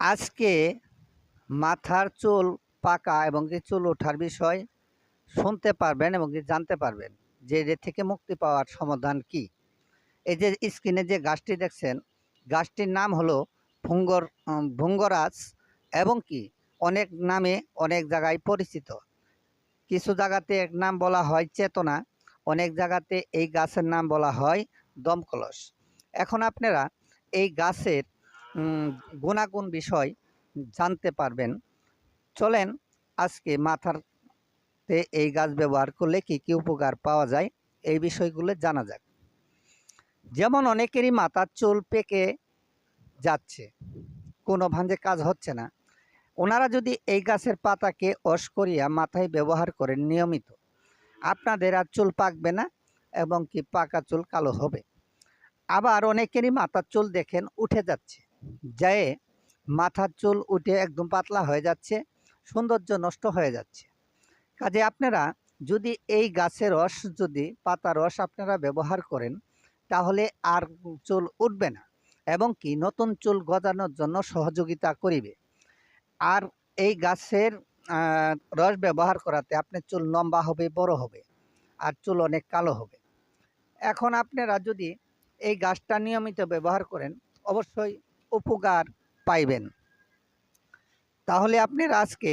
আজকে মাথার চুল পাকা এবং কি চুল ওঠার বিষয় শুনতে পারবেন এবং কি জানতে পারবেন যে এর থেকে মুক্তি পাওয়ার সমাধান কি। এই যে স্ক্রিনে যে গাছটি দেখছেন, গাছটির নাম হলো ভুঙ্গর ভুঙ্গরাজ এবং কি অনেক নামে অনেক জায়গায় পরিচিত। কিছু জায়গাতে এক নাম বলা হয় চেতনা, অনেক জায়গাতে এই গাছের নাম বলা হয় দমকলস। এখন আপনারা এই গাছের গুণাগুণ বিষয় জানতে পারবেন। চলেন আজকে মাথার তে এই গাছ ব্যবহার করলে কি কি উপকার পাওয়া যায় এই বিষয়গুলো জানা যাক। যেমন অনেকেরই মাথার চুল পেকে যাচ্ছে, কোনো ভাঁজে কাজ হচ্ছে না। ওনারা যদি এই গাছের পাতাকে অস করিয়া মাথায় ব্যবহার করেন নিয়মিত, আপনাদের আর চুল পাকবে না এবং কি পাকা চুল কালো হবে। আবার অনেকেরই মাথার চুল দেখেন উঠে যাচ্ছে। যায়, মাথার চুল উঠে একদম পাতলা হয়ে যাচ্ছে, সৌন্দর্য নষ্ট হয়ে যাচ্ছে। কাজে আপনারা যদি এই গাছের রস, যদি পাতা রস আপনারা ব্যবহার করেন, তাহলে আর চুল উঠবে না এবং কি নতুন চুল গজানোর জন্য সহযোগিতা করিবে। আর এই গাছের রস ব্যবহার করাতে আপনার চুল লম্বা হবে, বড় হবে, আর চুল অনেক কালো হবে। এখন আপনারা যদি এই গাছটা নিয়মিত ব্যবহার করেন, অবশ্যই উপকার পাইবেন। তাহলে আপনারা আজকে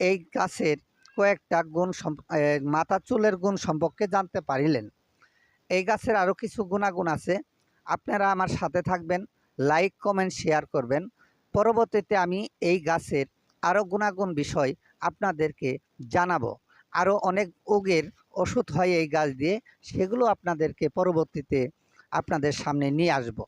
এই গাছের কয়েকটা গুণ মাথা চুলের গুণ সম্পর্কে জানতে পারিলেন। এই গাছের আরও কিছু গুণাগুণ আছে। আপনারা আমার সাথে থাকবেন, লাইক, কমেন্ট, শেয়ার করবেন। পরবর্তীতে আমি এই গাছের আরও গুণাগুণ বিষয় আপনাদেরকে জানাব। আরও অনেক ওগের ওষুধ হয় এই গাছ দিয়ে, সেগুলো আপনাদেরকে পরবর্তীতে আপনাদের সামনে নিয়ে আসব।